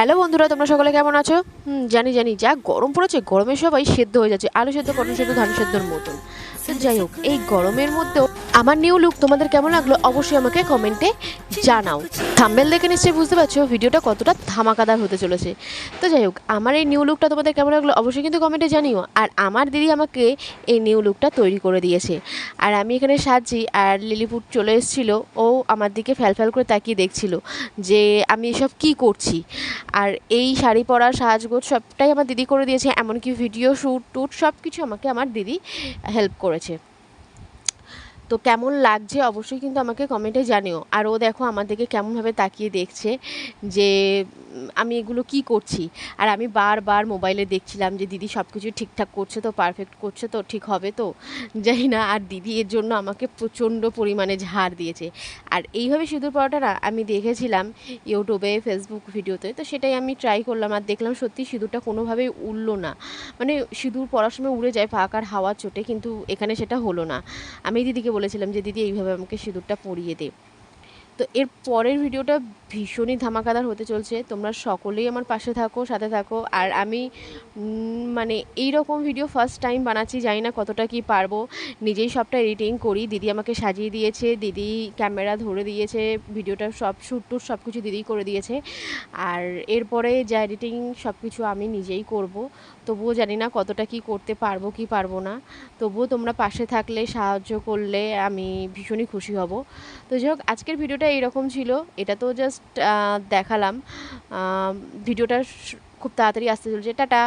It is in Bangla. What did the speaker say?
হ্যালো বন্ধুরা, তোমরা সকলে কেমন আছো? জানি জানি। যা গরম পড়েছে, গরমে সবাই সেদ্ধ হয়ে যাচ্ছে। আলু সেদ্ধ কটন সেদ্ধ, ধান সেদ্ধর মতন। তো যাই হোক, এই গরমের মধ্যেও আমার নিউ লুক তোমাদের কেমন লাগল অবশ্যই আমাকে কমেন্টে জানাও। থাম্বেল দেখে নিশ্চয়ই বুঝতে পারছ ভিডিওটা কতটা ধামাকাদার হতে চলেছে। তো যাই হোক, আমার এই নিউ লুকটা তোমাদের কেমন লাগল অবশ্যই কিন্তু কমেন্টে জানিও। আর আমার দিদি আমাকে এই নিউ লুকটা তৈরি করে দিয়েছে। আর আমি এখানে সাজছি আর লিলিপুট চলে এসেছিল। ও আমার দিকে ফ্যাল ফ্যাল করে তাকিয়ে দেখছিল যে আমি এসব কী করছি। আর এই শাড়ি পরা, সাজগোজ সবটাই আমার দিদি করে দিয়েছে। এমনকি ভিডিও শ্যুট টুট সব কিছু আমাকে আমার দিদি হেল্প করেছে। তো কেমন লাগছে অবশ্যই কিন্তু আমাকে কমেন্টে জানিও। আর ও দেখো আমাদেরকে কেমনভাবে তাকিয়ে দেখছে যে আমি এগুলো কি করছি? আর আমি বারবার মোবাইলে দেখছিলাম যে, দিদি সব কিছু ঠিকঠাক করছে তো পারফেক্ট করছে তো, ঠিক হবে তো? জানি না, আর দিদি এর জন্য আমাকে প্রচণ্ড পরিমাণে ঝাড় দিয়েছে। আর এইভাবে সিঁদুর পরাটা না, আমি দেখেছিলাম ইউটিউবে ফেসবুক ভিডিওতে, তো সেটাই আমি ট্রাই করলাম আর দেখলাম সত্যি সিঁদুরটা কোনোভাবেই উড়লো না। মানে সিঁদুর পরার সময় উড়ে যায় ফাঁকার হাওয়ার চোটে, কিন্তু এখানে সেটা হলো না। আমি দিদিকে বলেছিলাম যে, দিদি এইভাবে আমাকে সিঁদুরটা পরিয়ে দে। তো এর পরের ভিডিওটা ভীষণই ধামাকাদার হতে চলছে। তোমরা সকলেই আমার পাশে থাকো, সাথে থাকো। আর আমি মানে এই রকম ভিডিও ফার্স্ট টাইম বানাচ্ছি, জানি না কতটা কি পারব। নিজেই সবটা এডিটিং করি। দিদি আমাকে সাজিয়ে দিয়েছে, দিদি ক্যামেরা ধরে দিয়েছে ভিডিওটা সব শ্যুট টুট সব কিছু দিদিই করে দিয়েছে। আর এরপরে যা এডিটিং সব কিছু আমি নিজেই করব। তবুও জানি না কতটা কি করতে পারব, কি পারব না। তবুও তোমরা পাশে থাকলে, সাহায্য করলে আমি ভীষণই খুশি হব। তো যাই হোক, আজকের ভিডিওটা এইরকম ছিল এটা তো জাস্ট দেখালাম। ভিডিওটা খুব তাড়াতাড়ি আসতে চলছে টাটা।